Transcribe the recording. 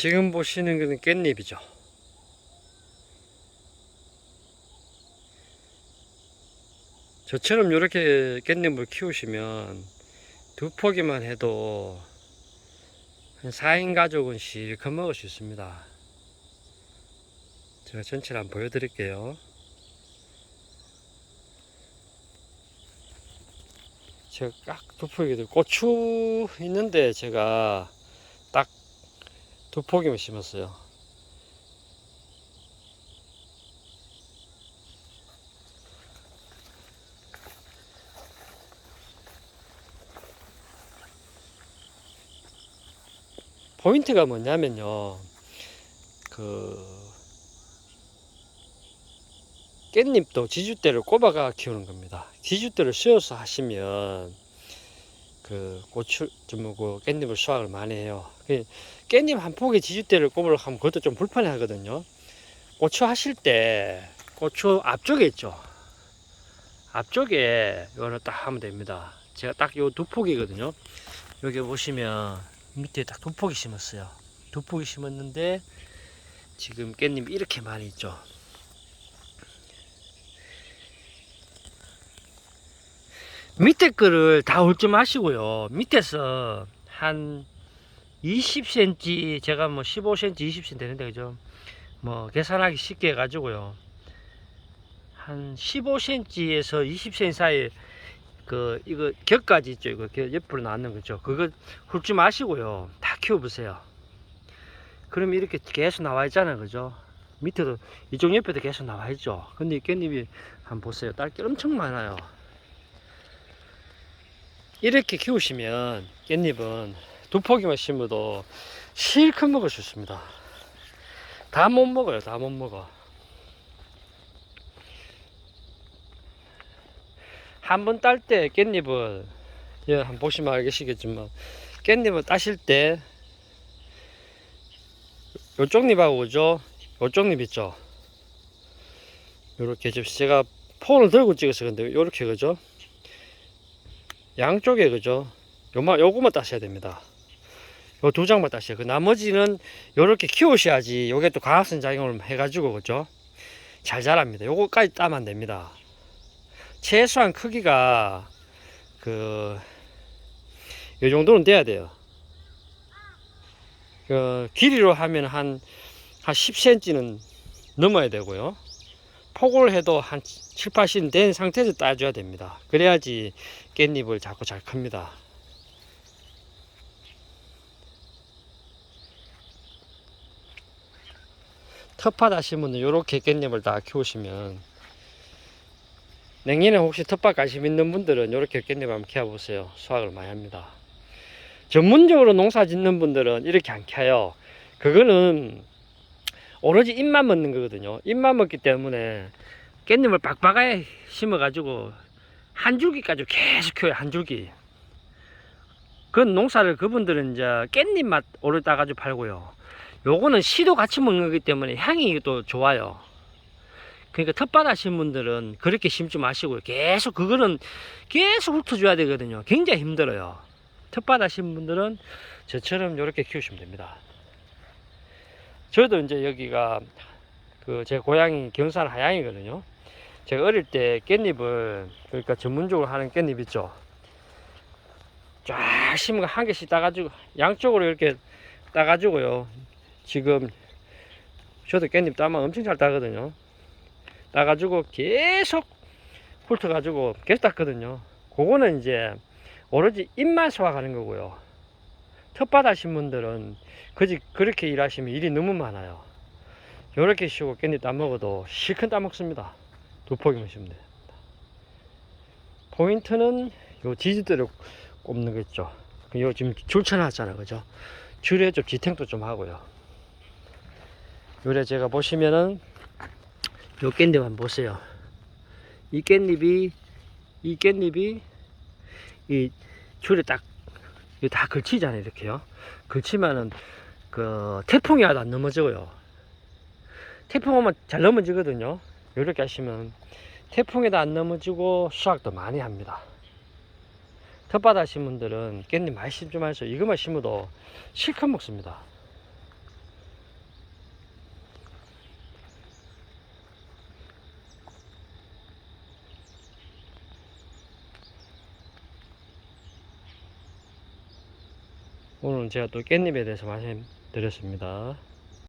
지금 보시는 것은 깻잎이죠. 저처럼 이렇게 깻잎을 키우시면 두 포기만 해도 한 4인 가족은 실컷 먹을 수 있습니다. 제가 전체를 한번 보여드릴게요. 제가 딱두 포기들 고추 있는데 제가 딱 두 포기만 심었어요. 포인트가 뭐냐면요. 그 깻잎도 지주대를 꼽아가 키우는 겁니다. 지주대를 씌워서 하시면 그 고추 좀그 깻잎을 수확을 많이 해요. 그 깻잎 한 폭에 지주대를 꼽으려고 하면 그것도 좀 불편해 하거든요. 고추 하실 때 고추 앞쪽에 있죠. 앞쪽에 이거를 딱 하면 됩니다. 제가 딱 요 두 폭이거든요. 여기 보시면 밑에 딱 두 폭이 심었어요. 두 폭이 심었는데 지금 깻잎이 이렇게 많이 있죠. 밑에 거를 다 훑지 마시고요. 밑에서 한 20cm, 제가 뭐 15cm, 20cm 되는데, 그죠? 뭐, 계산하기 쉽게 해가지고요. 한 15cm에서 20cm 사이, 그, 이거, 격까지 있죠. 이거, 겨- 옆으로 나왔는 거죠. 그거 훑지 마시고요. 다 키워보세요. 그러면 이렇게 계속 나와 있잖아요. 그죠? 밑에도, 이쪽 옆에도 계속 나와 있죠. 근데 이 깻잎이 한번 보세요. 딸기 엄청 많아요. 이렇게 키우시면 깻잎은 두 포기만 심어도 실컷 먹을 수 있습니다. 다 못 먹어요. 다 못 먹어. 한 번 딸 때 깻잎을 예, 한번 보시면 알겠시겠지만 깻잎을 따실 때 요쪽 잎하고 그죠? 요쪽 잎 있죠? 요렇게 지금 제가 폰을 들고 찍어서 근데 요렇게 그죠? 양쪽에 그죠? 요만 요거만 따셔야 됩니다. 요 두 장만 따셔요. 그 나머지는 요렇게 키우셔야지 요게 또 광합성 작용을 해가지고 그죠? 잘 자랍니다. 요거까지 따면 됩니다. 최소한 크기가 그 요 정도는 돼야 돼요. 그 길이로 하면 한한 10cm는 넘어야 되고요. 폭을 해도 한 7, 80은 된 상태에서 따줘야 됩니다. 그래야지 깻잎을 자꾸 잘 큽니다. 텃밭 하시면 이렇게 깻잎을 다 키우시면 내년에 혹시 텃밭 관심 있는 분들은 이렇게 깻잎 한번 키워보세요. 수확을 많이 합니다. 전문적으로 농사 짓는 분들은 이렇게 안 켜요. 그거는 오로지 잎만 먹는 거거든요. 잎만 먹기 때문에 깻잎을 빡빡하게 심어가지고 한 줄기까지 계속 키워요. 한 줄기. 그 농사를 그분들은 이제 깻잎 맛 오래 따가지고 팔고요. 요거는 씨도 같이 먹는 거기 때문에 향이 또 좋아요. 그러니까 텃밭 하신 분들은 그렇게 심지 마시고요. 계속 그거는 계속 훑어줘야 되거든요. 굉장히 힘들어요. 텃밭 하신 분들은 저처럼 이렇게 키우시면 됩니다. 저도 이제 여기가 그 제 고향이 경산 하양이거든요. 제가 어릴 때 깻잎을 그러니까 전문적으로 하는 깻잎 있죠. 쫙 심은 거 한 개씩 따가지고 양쪽으로 이렇게 따가지고요. 지금 저도 깻잎 따면 엄청 잘 따거든요. 따가지고 계속 훑어가지고 계속 땄거든요. 그거는 이제 오로지 잎만 소화하는 거고요. 텃밭 하신 분들은 그지 그렇게 일하시면 일이 너무 많아요. 요렇게 쉬고 깻잎 따먹어도 실컷 따먹습니다. 두 포기만 심면 됩니다. 포인트는 요 지지대를 꼽는 거 있죠. 요 지금 줄 쳐놨잖아, 그죠? 줄에 좀 지탱도 좀 하고요. 요래 제가 보시면은 요 깻잎 한번 보세요. 이 깻잎이 이 깻잎이 이 줄에 딱 다 걸치잖아요, 이렇게요. 걸치면은 그 태풍이 와도 안 넘어져요. 태풍 오면 잘 넘어지거든요. 이렇게 하시면 태풍에도 안 넘어지고 수확도 많이 합니다. 텃밭 하신 분들은 깻잎 많이 심지 마세요. 이것만 심어도 실컷 먹습니다. 오늘은 제가 또 깻잎에 대해서 말씀드렸습니다.